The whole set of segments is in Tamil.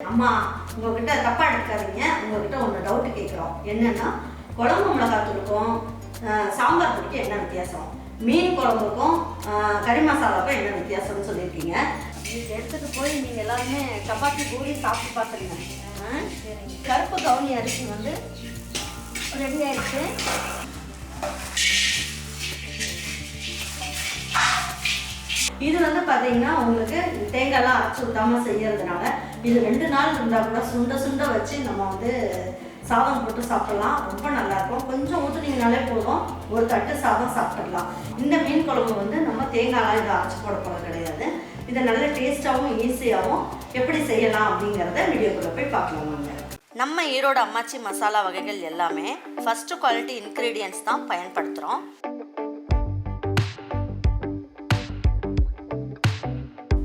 அம்மா உங்ககிட்ட தப்பா எடுக்காதீங்க உங்ககிட்ட ஒன்று டவுட் கேட்குறோம் என்னன்னா குழம்பு மிளகாத்தூளுக்கும் சாம்பார் பொடிக்கும் என்ன வித்தியாசம்? மீன் குழம்புக்கும் கறி மசாலாவுக்கும் என்ன வித்தியாசம்னு சொல்லியிருக்கீங்க? இது எடுத்துட்டு போய் நீங்கள் எல்லாருமே சப்பாத்தி பூரி சாப்பிட்டு பார்த்துருங்க? கருப்பு கவுனி அரிசி வந்து ரெடி ஆயிடுச்சு. இது வந்து பார்த்தீங்கன்னா உங்களுக்கு தேங்காய்லாம் அரைச்சி ஊற்றாம செய்யறதுனால இது ரெண்டு நாள் இருந்தால் கூட சுண்ட சுண்ட வச்சு நம்ம வந்து சாதம் போட்டு சாப்பிடலாம். ரொம்ப நல்லா இருக்கும். கொஞ்சம் ஊற்றுனீங்கனாலே போதும். ஒரு தட்டு சாதம் சாப்பிட்டுடலாம் இந்த மீன் குழம்பு வந்து நம்ம தேங்காய்லாம் இதை அரைச்சி போட போகிறது கிடையாது. இதை நல்ல டேஸ்ட்டாகவும் ஈஸியாகவும் எப்படி செய்யலாம் அப்படிங்கிறத வீடியோக்குள்ளே போய் பார்க்கலாம் வாங்க. நம்ம ஈரோடு அம்மாச்சி மசாலா வகைகள் எல்லாமே ஃபஸ்ட்டு குவாலிட்டி இன்க்ரீடியன்ட்ஸ் தான் பயன்படுத்துகிறோம்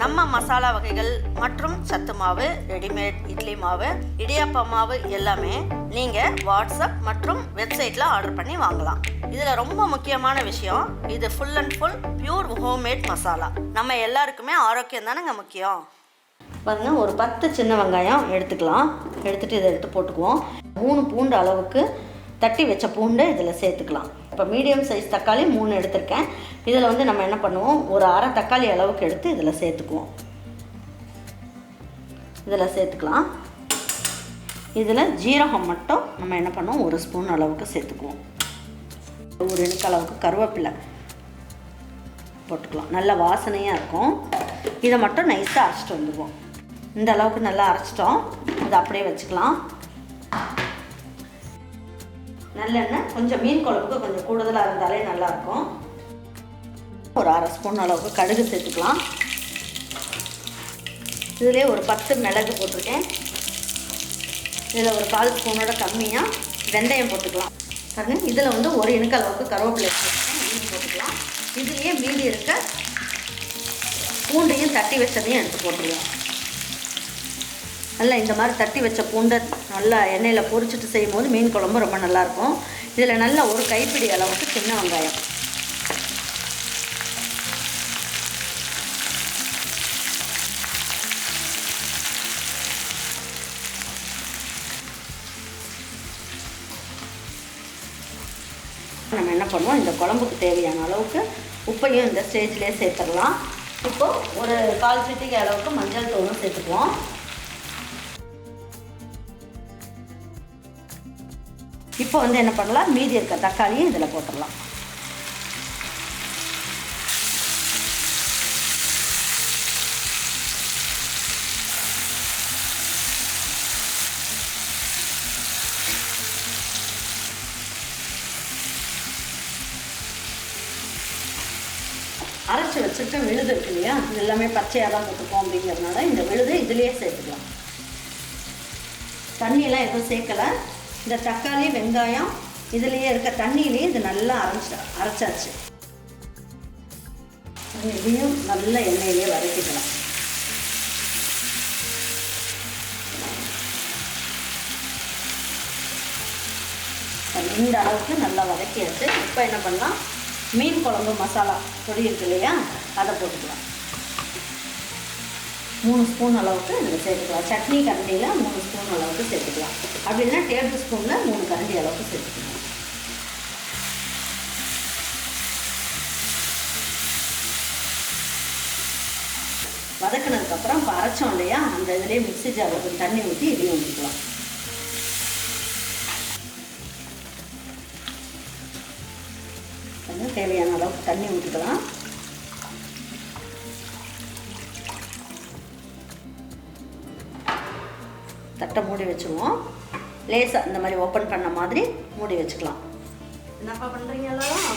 நம்ம மசாலா வகைகள் மற்றும் சத்து மாவு ரெடிமேட் இட்லி மாவு இடியாப்ப மாவு எல்லாமே நீங்கள் வாட்ஸ்அப் மற்றும் வெப்சைட்டில் ஆர்டர் பண்ணி வாங்கலாம். இதில் ரொம்ப முக்கியமான விஷயம் இது full and full pure homemade masala நம்ம எல்லாருக்குமே ஆரோக்கியம் தானேங்க முக்கியம்? பாருங்க ஒரு பத்து சின்ன வெங்காயம் எடுத்துக்கலாம். எடுத்துட்டு இதை எடுத்து போட்டுக்குவோம். மூணு பூண்டு அளவுக்கு தட்டி வச்ச பூண்டை இதில் சேர்த்துக்கலாம். இப்போ மீடியம் சைஸ் தக்காளி மூணு எடுத்திருக்கேன். இதில் வந்து நம்ம என்ன பண்ணுவோம்? ஒரு அரை தக்காளி அளவுக்கு எடுத்து இதில் சேர்த்துக்குவோம். இதில் சேர்த்துக்கலாம். இதில் ஜீரகம் மட்டும் நம்ம என்ன பண்ணுவோம்? ஒரு ஸ்பூன் அளவுக்கு சேர்த்துக்குவோம். ஒரு இணுக்கு அளவுக்கு கருவேப்பிலை போட்டுக்கலாம். நல்ல வாசனையாக இருக்கும். இதை மட்டும் நைஸாக அரைச்சிட்டு வந்துடுவோம். இந்த அளவுக்கு நல்லா அரைச்சிட்டோம். இதை அப்படியே வச்சுக்கலாம். நல்லெண்ணெய் கொஞ்சம் மீன் குழம்புக்கு கொஞ்சம் கூடுதலாக இருந்தாலே நல்லாயிருக்கும். ஒரு அரை ஸ்பூன் அளவுக்கு கடுகு சேர்த்துக்கலாம். இதிலே ஒரு பத்து மிளகு போட்டிருக்கேன். இதில் ஒரு கால் ஸ்பூனோட கம்மியாக வெந்தயம் போட்டுக்கலாம். பாருங்க இதில் வந்து ஒரு இணுக்கு அளவுக்கு கருவேப்பிலை மீன் போட்டுக்கலாம். இதுலேயே மீதி இருக்க பூண்டையும் தட்டி வச்சதையும் எடுத்து போட்டுக்கலாம். நல்லா இந்த மாதிரி தட்டி வச்ச பூண்டை நல்லா எண்ணெயில் பொரிச்சிட்டு செய்யும் போது மீன் குழம்பு ரொம்ப நல்லாயிருக்கும். இதில் நல்லா ஒரு கைப்பிடி அளவுக்கு சின்ன வெங்காயம். நம்ம என்ன பண்ணுவோம்? இந்த குழம்புக்கு தேவையான அளவுக்கு உப்பையும் இந்த ஸ்டேஜ்லேயே சேர்த்துடலாம். இப்போது ஒரு கால் சிட்டிக்கு அளவுக்கு மஞ்சள் தூளும் சேர்த்துக்குவோம். இப்போ வந்து என்ன பண்ணலாம்? மீதி இருக்க தக்காளியும் இதில் போட்டுடலாம் அரைச்சி வச்சுட்டு விழுது இருக்கு இல்லையா? இது எல்லாமே பச்சையாக தான் போட்டுப்போம் அப்படிங்கிறதுனால இந்த விழுது இதுலேயே சேர்த்துக்கலாம். தண்ணியெல்லாம் எதுவும் சேர்க்கலை. இந்த தக்காளி வெங்காயம் இதுலேயே இருக்க தண்ணியிலேயே இது நல்லா அரைச்சா அரைச்சாச்சு. இதையும் நல்ல எண்ணெயிலேயே வதக்கிக்கலாம். இந்த அளவுக்கு நல்லா வதக்கியாச்சு. இப்போ என்ன பண்ணலாம்? மீன் குழம்பு மசாலா பொடி இருக்கு இல்லையா? அதை போட்டுக்கலாம். மூணு ஸ்பூன் அளவுக்கு இதில் சேர்த்துக்கலாம். சட்னி கரண்டியில் மூணு ஸ்பூன் அளவுக்கு சேர்த்துக்கலாம். அப்படி இல்லைன்னா டேபிள் ஸ்பூனில் மூணு கரண்டி அளவுக்கு சேர்த்துக்கலாம். வதக்கினதுக்கப்புறம் இப்போ அரைச்சோம் இல்லையா? அந்த இதுலேயே மிக்ஸி ஜாரில் தண்ணி ஊற்றி இதையும் ஊற்றிக்கலாம் கொஞ்சம் தேவையான அளவுக்கு தண்ணி ஊற்றிக்கலாம் தட்டை மூடி வச்சுருவோம். லேசாக இந்த மாதிரி ஓப்பன் பண்ண மாதிரி மூடி வச்சுக்கலாம். என்னப்பா பண்ணுறீங்க எல்லாரும்?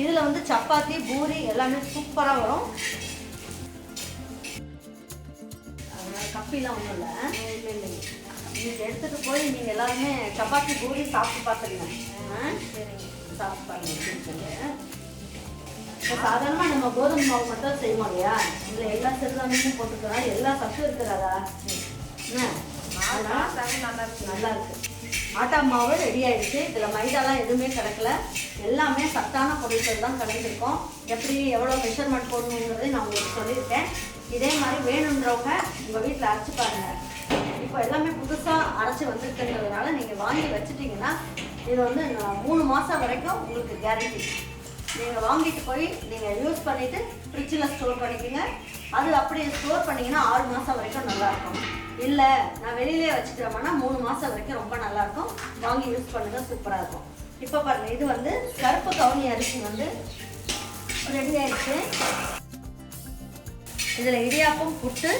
இதில் வந்து சப்பாத்தி பூரி எல்லாமே சூப்பராக வரும். தப்பிலாம் ஒன்றும் இல்லை. இல்லை இல்லைங்க நீங்கள் எடுத்துகிட்டு போய் நீங்கள் எல்லாருமே சப்பாத்தி பூரி சாப்பிட்டு பார்த்துருங்க ஆ? சரிங்க. சாப்பிட்டு பாருங்க. இப்போ சாதாரணமாக நம்ம கோதுமை மாவு மட்டும் செய்வோம் இல்லையா? இதில் எல்லா சிறுதானியமும் போட்டுக்கிறோம் எல்லா சத்தும் அதனால் நல்லா இருக்கு. நல்லா இருக்கு. ஆட்டா மாவு ரெடி ஆயிடுச்சு. இதில் மைதாலாம் எதுவுமே கிடக்கல எல்லாமே சத்தான பொருட்கள் தான் கலந்துருக்கோம். எப்படி எவ்வளோ மெஷர்மெண்ட் போடணுங்கிறதை நான் உங்களுக்கு சொல்லியிருக்கேன். இதே மாதிரி வேணுன்றவங்க உங்கள் வீட்டில் அரைச்சி பாருங்க. இப்போ எல்லாமே புதுசாக அரைச்சி வந்திருக்குன்றதுனால நீங்கள் வாங்கி வச்சுட்டீங்கன்னா இது வந்து மூணு மாதம் வரைக்கும் உங்களுக்கு கேரண்டி நீங்கள் வாங்கிட்டு போய் நீங்கள் யூஸ் பண்ணிவிட்டு ஃப்ரிட்ஜில் ஸ்டோர் பண்ணிக்கோங்க அது அப்படியே ஸ்டோர் பண்ணிங்கன்னா ஆறு மாதம் வரைக்கும் நல்லாயிருக்கும் இல்லை நான் வெளியிலே வச்சுக்கிறோம்னா மூணு மாதம் வரைக்கும் ரொம்ப நல்லாயிருக்கும் வாங்கி யூஸ் பண்ணுங்கள் சூப்பராக இருக்கும். இப்போ பாருங்கள் இது வந்து கருப்பு கவுனி அரிசி வந்து ரெடி ஆயிடுச்சு இதில் இடியாப்பம் புட்டு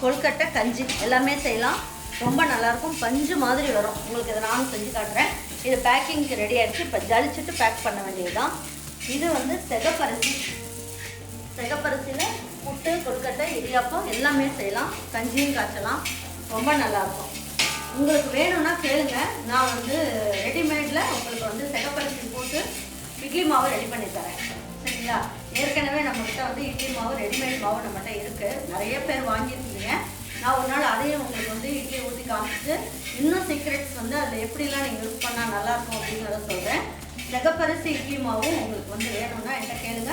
கொழுக்கட்டை கஞ்சி எல்லாமே செய்யலாம். ரொம்ப நல்லாயிருக்கும் பஞ்சு மாதிரி வரும். உங்களுக்கு இதை நானும் செஞ்சு காட்டுறேன். இது பேக்கிங்க்கு ரெடி ஆகிடுச்சு இப்போ ஜலிச்சுட்டு பேக் பண்ண வேண்டியது தான் இது வந்து செகப்பரிசி. செகப்பரிசியில் புட்டு கொழுக்கட்டை இடியாப்பம் எல்லாமே செய்யலாம். கஞ்சியும் காய்ச்சலாம். ரொம்ப நல்லாயிருக்கும். உங்களுக்கு வேணும்னா கேளுங்க. நான் வந்து ரெடிமேடில் உங்களுக்கு வந்து செகப்பரிசி போட்டு இட்லி மாவு ரெடி பண்ணி தரேன். சரிங்களா? ஏற்கனவே நம்மகிட்ட வந்து இட்லி மாவு ரெடிமேட் மாவு நம்மகிட்ட இருக்குது நிறைய பேர் வாங்கியிருக்கீங்க. நான் ஒரு நாள் அதையும் உங்களுக்கு வந்து இட்லி ஊற்றி காமிச்சிட்டு இன்னும் சீக்ரெட்ஸ் வந்து அதில் எப்படிலாம் நீங்கள் யூஸ் பண்ணால் நல்லாயிருக்கும் அப்படிங்கிறத சொல்கிறேன் செகப்பரிசி இட்லிமாவும் உங்களுக்கு வந்து வேணும்னா என்கிட்ட கேளுங்க.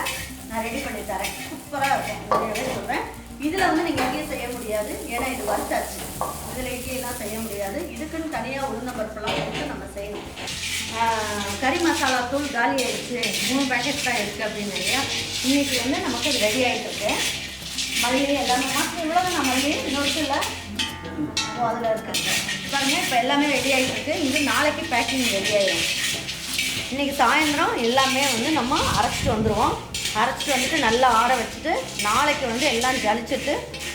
நான் ரெடி பண்ணி தரேன். சூப்பராக இருக்கும். உண்மையாகவே சொல்கிறேன் இதில் வந்து நீங்கள் எங்கேயும் செய்ய முடியாது. ஏன்னா இது வறுத்தாச்சு. இதில் இட்லியெல்லாம் செய்ய முடியாது. இதுக்குன்னு தனியாக உளுந்த பருப்பெல்லாம் போட்டு நம்ம செய்யணும். கறி மசாலா தூள் காலி ஆயிடுச்சு. மூணு பேக்கெட் தான் இருக்குது அப்படின்னு இல்லையா? இன்னைக்கு வந்து நமக்கு இது ரெடி ஆகிட்டு இருக்கு. மல்லி எல்லாமே மாற்றி இவ்வளோ நான் மல்லி இன்னொரு இல்லை அதில் இருக்கு. பாருங்கள் இப்போ எல்லாமே ரெடி ஆகிட்டு இருக்கு. இது நாளைக்கு பேக்கிங் ரெடி ஆகிடும் இன்னைக்கு சாயந்தரம் எல்லாமே வந்து நம்ம அரைச்சிட்டு வந்துடுவோம் அரைச்சிட்டு வந்துட்டு நல்லா ஆற வச்சுட்டு நாளைக்கு வந்து எல்லாம் ஜலிச்சுட்டு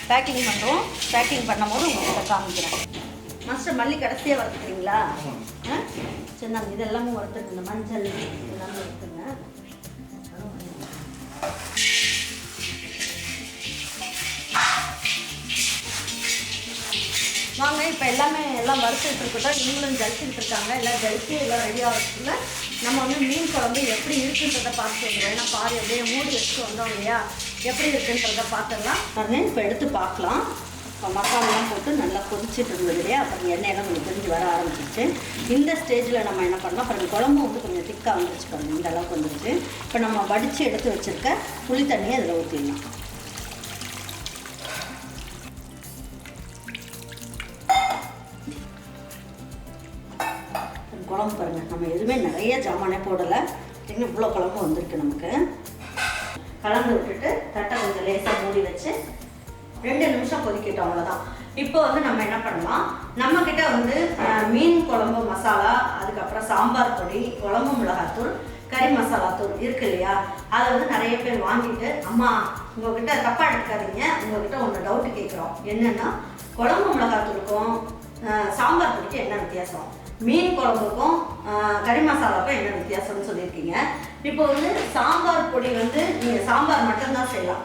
பேக்கிங் பண்ணுறோம் பேக்கிங் பண்ணும்போது உங்கள்கிட்ட காமிக்கிறேன். மாஸ்டர் மல்லி கடைசியாக வறுத்துக்கிறீங்களா ஆ? சரி நாங்கள் இது எல்லாமே வறுத்துட்டு இந்த மஞ்சள் எல்லாமே வறுத்துங்க வாங்க இப்போ எல்லாமே எல்லாம் வறுத்துட்டு இருக்கட்டும் நீங்களும் ஜலிச்சுட்டு இருக்காங்க எல்லாம் ஜலிச்சு எல்லாம் ரெடி ஆகிறதுக்குள்ள நம்ம வந்து மீன் குழம்பு எப்படி இருக்குன்றதை பார்த்து வந்துடுவோம் ஏன்னா பாரு அப்படியே மூடி வச்சுட்டு வந்தோம் இல்லையா? எப்படி இருக்குன்றதை பார்த்துடலாம். பாருங்க இப்போ எடுத்து பார்க்கலாம். இப்போ மசாலாலாம் போட்டு நல்லா கொதிச்சுட்டு இருந்தது இல்லையா? அப்புறம் எண்ணெயெல்லாம் கொஞ்சம் பிரிஞ்சு வர ஆரம்பிச்சிச்சு இந்த ஸ்டேஜில் நம்ம என்ன பண்ணலாம்? அப்புறம் குழம்பு வந்து கொஞ்சம் திக்காக வந்துருச்சு பாருங்க இந்த அளவுக்கு வந்துருச்சு. இப்போ நம்ம வடித்து எடுத்து வச்சுருக்க புளி தண்ணியை அதில் ஊற்றிடலாம் மனை போடலை. இன்னும் இவ்வளோ குழம்பு வந்திருக்கு நமக்கு. கலந்து விட்டுட்டு தட்டை கொஞ்சம் லேசாக மூடி வச்சு ரெண்டு நிமிஷம் கொதிக்கிட்டோம் அவ்வளோதான் இப்போ வந்து நம்ம என்ன பண்ணலாம்? நம்மக்கிட்ட வந்து மீன் குழம்பு மசாலா அதுக்கப்புறம் சாம்பார் பொடி குழம்பு மிளகாத்தூள் கறி மசாலா தூள் இருக்கு இல்லையா? அதை வந்து நிறைய பேர் வாங்கிட்டு அம்மா உங்ககிட்ட தப்பாக எடுக்காதீங்க உங்ககிட்ட ஒன்று டவுட்டு கேட்குறோம். என்னென்னா குழம்பு மிளகாத்தூளுக்கும் சாம்பார் பொடிக்கு என்ன வித்தியாசம்? மீன் குழம்புக்கும் கறி மசாலாவுக்கும் என்ன வித்தியாசம்னு சொல்லியிருக்கீங்க. இப்போ வந்து சாம்பார் பொடி வந்து நீங்கள் சாம்பார் மட்டும்தான் செய்யலாம்.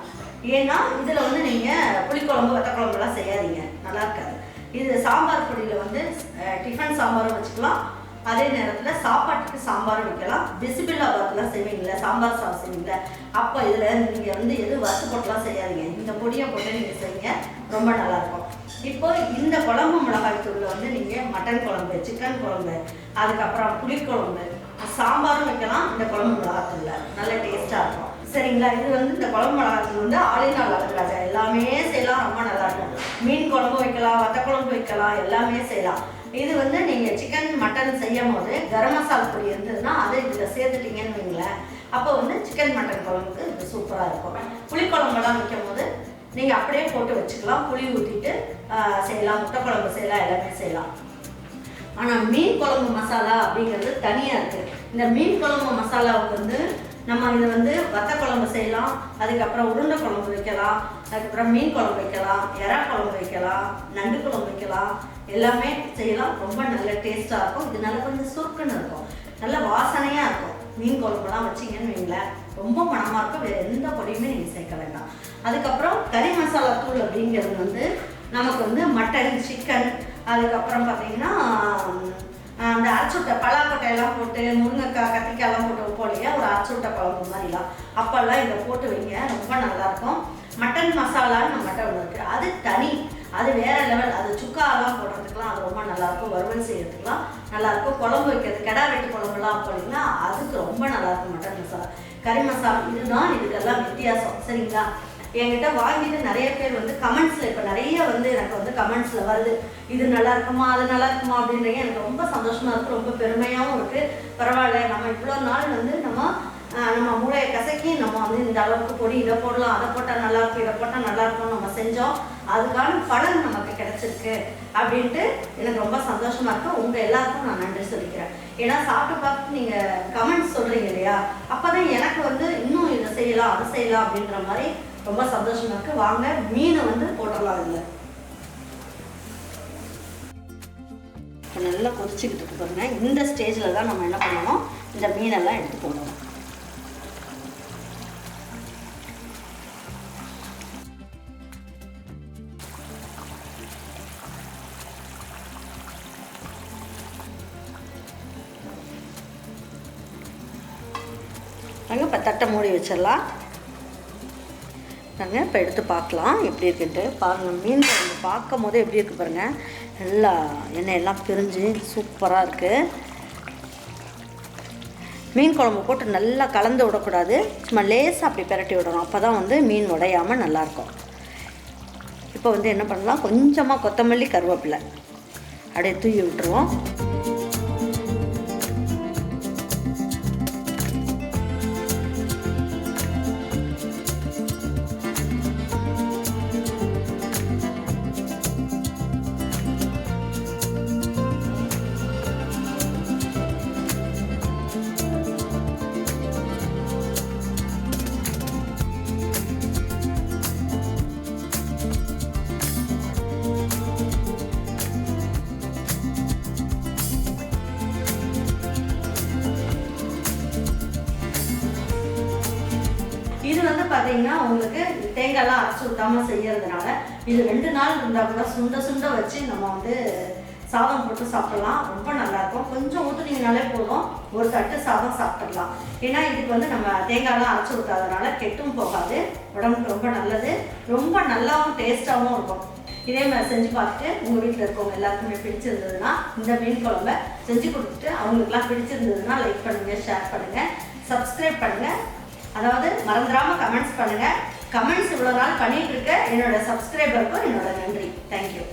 ஏன்னா இதில் வந்து நீங்கள் புளிக்குழம்பு வத்த குழம்புலாம் செய்யாதீங்க. நல்லா இருக்காது. இது சாம்பார் பொடியில் வந்து டிஃபன் சாம்பாரும் வச்சுக்கலாம். அதே நேரத்தில் சாப்பாட்டுக்கு சாம்பாரும் வைக்கலாம். பிசிபில்லாபாத்லாம் செய்வீங்களே சாம்பார் சாதம் செய்வீங்களே அப்போ இதில் நீங்கள் வந்து எது வறுத்து போட்டுலாம் செய்யாதீங்க. இந்த பொடியை போட்டு நீங்கள் செய்யுங்க ரொம்ப நல்லாயிருக்கும் இப்போ இந்த குழம்பு மிளகாய் தூளில் வந்து நீங்கள் மட்டன் குழம்பு சிக்கன் குழம்பு அதுக்கப்புறம் புளிக்குழம்பு சாம்பாரும் வைக்கலாம். இந்த குழம்பு மிளகாத்தூளில். நல்ல டேஸ்ட்டாக இருக்கும். சரிங்களா? இது வந்து இந்த குழம்பு மிளகாத்தூள் வந்து ஆளையும் நல்லா இருக்காது எல்லாமே செய்யலாம். ரொம்ப நல்லா இருக்கும் மீன் குழம்பு வைக்கலாம் வத்த குழம்பு வைக்கலாம் எல்லாமே செய்யலாம். இது வந்து நீங்கள் சிக்கன் மட்டன் செய்யும் போது கரம் மசாலா பொடி இருந்ததுன்னா அதை இதில் சேர்த்துட்டீங்கன்னு வைங்களேன். அப்போ வந்து சிக்கன் மட்டன் குழம்புக்கு இது சூப்பராக இருக்கும். புளிக்குழம்பெல்லாம் வைக்கும் போது நீங்கள் அப்படியே போட்டு வச்சுக்கலாம். புளி ஊற்றிட்டு செய்யலாம். முட்டை குழம்பு செய்யலாம் எல்லாமே செய்யலாம். ஆனால் மீன் குழம்பு மசாலா அப்படிங்கிறது தனியாக இருக்குது இந்த மீன் குழம்பு மசாலாவுக்கு வந்து நம்ம இதை வந்து வத்த குழம்பு செய்யலாம். அதுக்கப்புறம் உருண்டை குழம்பு வைக்கலாம். அதுக்கப்புறம் மீன் குழம்பு வைக்கலாம். எறா குழம்பு வைக்கலாம். நண்டு குழம்பு வைக்கலாம். எல்லாமே செய்யலாம். ரொம்ப நல்ல டேஸ்ட்டாக இருக்கும். இது நல்லா கொஞ்சம் சுருக்குன்னு இருக்கும். நல்ல வாசனையாக இருக்கும். மீன் குழம்புலாம் வச்சிங்கன்னு வைங்களேன் ரொம்ப மணமாக இருக்கும். வேறு எந்த பொடியுமே நீங்கள் சேர்க்க வேண்டாம். அதுக்கப்புறம் கறி மசாலா தூள் அப்படிங்கிறது வந்து நமக்கு வந்து மட்டன் சிக்கன் அதுக்கப்புறம் பார்த்தீங்கன்னா அந்த அரைச்சுட்டை பலாக்கொட்டையெல்லாம் போட்டு முருங்கைக்காய் கத்திரிக்காயெல்லாம் போட்டு வைப்போம் இல்லையா? ஒரு அரைச்சுட்டை குழம்பு மாதிரிலாம். அப்போல்லாம் இதை போட்டு வைங்க ரொம்ப நல்லாயிருக்கும் மட்டன் மசாலான்னு நம்மகிட்ட ஒன்று இருக்குது அது தனி. அது வேற லெவல் அது சுக்காலாம் போடுறதுக்குலாம் அது ரொம்ப நல்லாயிருக்கும். வறுவல் செய்யறதுக்குலாம் நல்லாயிருக்கும். குழம்பு வைக்கிறது கெடா வெட்டு குழம்புலாம் போனீங்கன்னா அதுக்கு ரொம்ப நல்லாயிருக்கும் மட்டன் மசாலா கறி மசாலா இதுதான் இதுக்கெல்லாம் வித்தியாசம். சரிங்களா? என்கிட்ட வாங்கிட்டு நிறைய பேர் வந்து கமெண்ட்ஸில் இப்போ நிறைய வந்து எனக்கு வந்து கமெண்ட்ஸில் வருது. இது நல்லா இருக்குமா அது நல்லா இருக்குமா அப்படின்றீங்க. எனக்கு ரொம்ப சந்தோஷமாக இருக்குது ரொம்ப பெருமையாகவும் இருக்குது பரவாயில்ல நம்ம இவ்வளோ நாள் வந்து நம்ம நம்ம மூளையை கசக்கி நம்ம வந்து இந்த அளவுக்கு பொடி இதை போடலாம் அதை போட்டால் நல்லா இருக்கும் இதை போட்டால் நல்லா நம்ம செஞ்சோம். அதுக்கான பலன் நமக்கு கிடைச்சிருக்கு அப்படின்ட்டு எனக்கு ரொம்ப சந்தோஷமா இருக்கு. உங்க எல்லாருக்கும் நான் நன்றி சொல்லிக்கிறேன். ஏன்னா சாப்பிட்டு பார்த்து நீங்க கமெண்ட்ஸ் சொல்றீங்க இல்லையா? அப்பதான் எனக்கு வந்து இன்னும் இதை செய்யலாம் அதை செய்யலாம் அப்படின்ற மாதிரி ரொம்ப சந்தோஷமா இருக்கு. வாங்க மீனை வந்து போட்டுடலாம் இல்லை நல்லா கொதிச்சுக்கிட்டு இருக்கு பாருங்க. இந்த ஸ்டேஜில் தான் நம்ம என்ன பண்ணணும்? இந்த மீனெல்லாம் எடுத்து போடணும். தட்டை மூடி வச்சிடலாம். நாங்கள் இப்போ எடுத்து பார்க்கலாம் எப்படி இருக்குன்ட்டு. பாருங்கள் மீன் குழம்பு பார்க்கும் போதே எப்படி இருக்குது பாருங்கள் நல்லா எண்ணெயெல்லாம் பிரிஞ்சு சூப்பராக இருக்குது மீன் குழம்பு போட்டு நல்லா கலந்து விடக்கூடாது. சும்மா லேசாக அப்படி பிரட்டி விடணும். அப்போ தான் வந்து மீன் உடையாமல் நல்லாயிருக்கும். இப்போ வந்து என்ன பண்ணலாம்? கொஞ்சமாக கொத்தமல்லி கருவேப்பிலை. அப்படியே தூவி விட்டுருவோம். பார்த்தீங்கன்னா உங்களுக்கு தேங்காய்லாம் அரைச்சி விட்டாமல் செய்யறதுனால இது ரெண்டு நாள் இருந்தால் கூட சுண்ட சுண்ட வச்சு நம்ம வந்து சாதம் போட்டு சாப்பிடலாம். ரொம்ப நல்லா இருக்கும். கொஞ்சம் ஊற்றுனீங்கனாலே போதும். ஒரு தட்டு சாதம் சாப்பிட்டுடலாம் ஏன்னா இதுக்கு வந்து நம்ம தேங்காய்லாம் அரைச்சி ஊற்றாதனால கெட்டும் போகாது. உடம்புக்கு ரொம்ப நல்லது. ரொம்ப நல்லாவும் டேஸ்ட்டாகவும் இருக்கும். இதே மாதிரி செஞ்சு பார்த்துட்டு உங்கள் வீட்டில் இருக்கவங்க எல்லாருக்குமே பிடிச்சிருந்ததுன்னா இந்த மீன் குழம்ப செஞ்சு கொடுத்துட்டு அவங்களுக்குலாம் பிடிச்சிருந்ததுன்னா லைக் பண்ணுங்கள் ஷேர் பண்ணுங்கள் சப்ஸ்கிரைப் பண்ணுங்கள் அதாவது மறந்துடாம கமெண்ட்ஸ் பண்ணுங்க. கமெண்ட்ஸ் இவ்வளோ நாள் பண்ணிட்டு இருக்க. என்னோட சப்ஸ்கிரைபருக்கும் என்னோட நன்றி. தேங்க்யூ